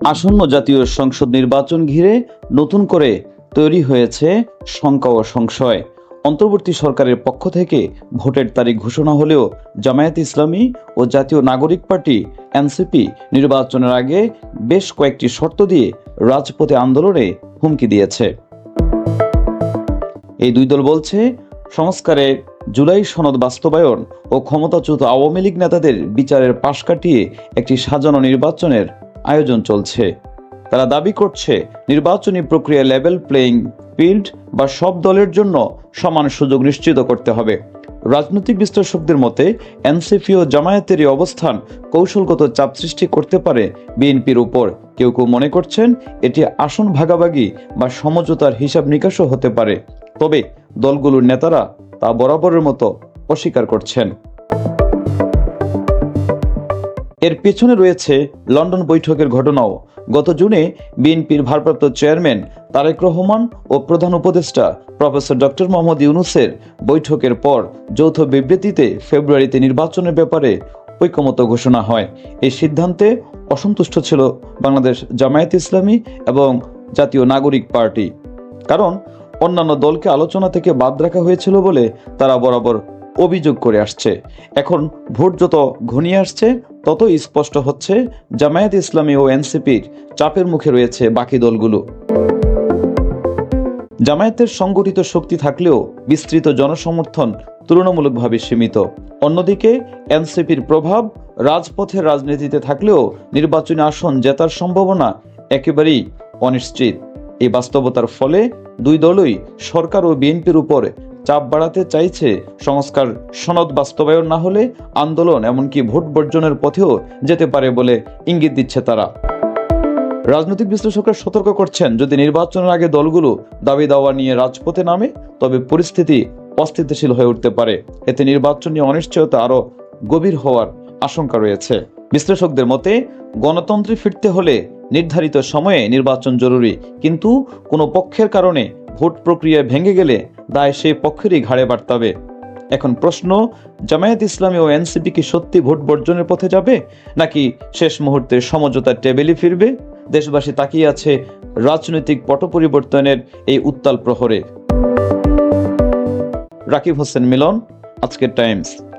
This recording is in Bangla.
আসন্ন জাতীয় সংসদ নির্বাচন ঘিরে নতুন করে তৈরি হয়েছে শঙ্কা ও সংশয়। অন্তর্বর্তী সরকারের পক্ষ থেকে ভোটের তারিখ ঘোষণা হলেও জামায়াত ইসলামী ও জাতীয় নাগরিক পার্টি এনসিপি নির্বাচনের আগে বেশ কয়েকটি শর্ত দিয়ে রাজপথে আন্দোলনে হুমকি দিয়েছে। এই দুই দল বলছে সংস্কারে জুলাই সনদ বাস্তবায়ন ও ক্ষমতাচ্যুত আওয়ামী লীগ নেতাদের বিচারের পাশ কাটিয়ে একটি সাজানো নির্বাচনের আয়োজন চলছে। তারা দাবি করছে, নির্বাচনী প্রক্রিয়া লেভেল প্লেইং ফিল্ড বা সব দলের জন্য সমান সুযোগ নিশ্চিত করতে হবে। রাজনৈতিক বিশ্লেষকদের মতে, এনসিপি ও জামায়াতের অবস্থান কৌশলগত চাপ সৃষ্টি করতে পারে বিএনপির উপর। কেউ কেউ মনে করছেন, এটি আসন ভাগাভাগি বা সমঝোতার হিসাব নিকাশও হতে পারে। তবে দলগুলোর নেতারা তা বরাবরের মতো অস্বীকার করছেন। এর পেছনে রয়েছে লন্ডন বৈঠকের ঘটনাও। গত জুনে বিএনপির ভারপ্রাপ্ত চেয়ারম্যান তারেক রহমান ও প্রধান উপদেষ্টা প্রফেসর ডক্টর মোহাম্মদ ইউনুসের বৈঠকের পর যৌথ বিবৃতিতে ফেব্রুয়ারিতে নির্বাচনের ব্যাপারে ঐকমত্য ঘোষণা হয়। এই সিদ্ধান্তে অসন্তুষ্ট ছিল বাংলাদেশ জামায়াত ইসলামী এবং জাতীয় নাগরিক পার্টি। কারণ অন্যান্য দলকে আলোচনা থেকে বাদ রাখা হয়েছিল বলে তারা বরাবর অভিযোগ করে আসছে। এখন ভোট যত ঘনিয়ে আসছে, ততই স্পষ্ট হচ্ছে জামায়াত ইসলামী ও এনসিপির চাপের মুখে রয়েছে বাকি দলগুলো। জামায়াতের সংগঠিত শক্তি থাকলেও বিস্তৃত জনসমর্থন তুলনামূলকভাবে সীমিত। অন্যদিকে, এনসিপির প্রভাব রাজপথের রাজনীতিতে থাকলেও নির্বাচনী আসন জেতার সম্ভাবনা একেবারেই অনিশ্চিত। এই বাস্তবতার ফলে দুই দলই সরকার ও বিএনপির উপর চাপ বাড়াতে চাইছে। সংস্কার সনদ বাস্তবায়ন না হলে আন্দোলন এমনকি ভোট বর্জনের পথেও যেতে পারে বলে ইঙ্গিত দিচ্ছে তারা। রাজনৈতিক বিশ্লেষকরা সতর্ক করছেন, যদি নির্বাচনের আগে দলগুলো দাবি দাওয়া নিয়ে রাজপথে নামে, তবে পরিস্থিতি অস্থিতিশীল হয়ে উঠতে পারে। এতে নির্বাচন নিয়ে অনিশ্চয়তা আরও গভীর হওয়ার আশঙ্কা রয়েছে। বিশ্লেষকদের মতে, গণতন্ত্রে ফিরতে হলে নির্ধারিত সময়ে নির্বাচন জরুরি। কিন্তু কোনো পক্ষের কারণে ভোট প্রক্রিয়া ভেঙে গেলে দায় সেই পক্ষেরই ঘাড়ে বাড়তাবে এখন প্রশ্ন, জামায়াত ইসলামী ও এনসিপি কি সত্যি ভোট বর্জনের পথে যাবে, নাকি শেষ মুহূর্তে সমঝোতার টেবিলে ফিরবে? দেশবাসী তাকিয়ে আছে রাজনৈতিক পট পরিবর্তনের এই উত্তাল প্রহরে। রাকিব হোসেন মিলন, আজকের টাইমস।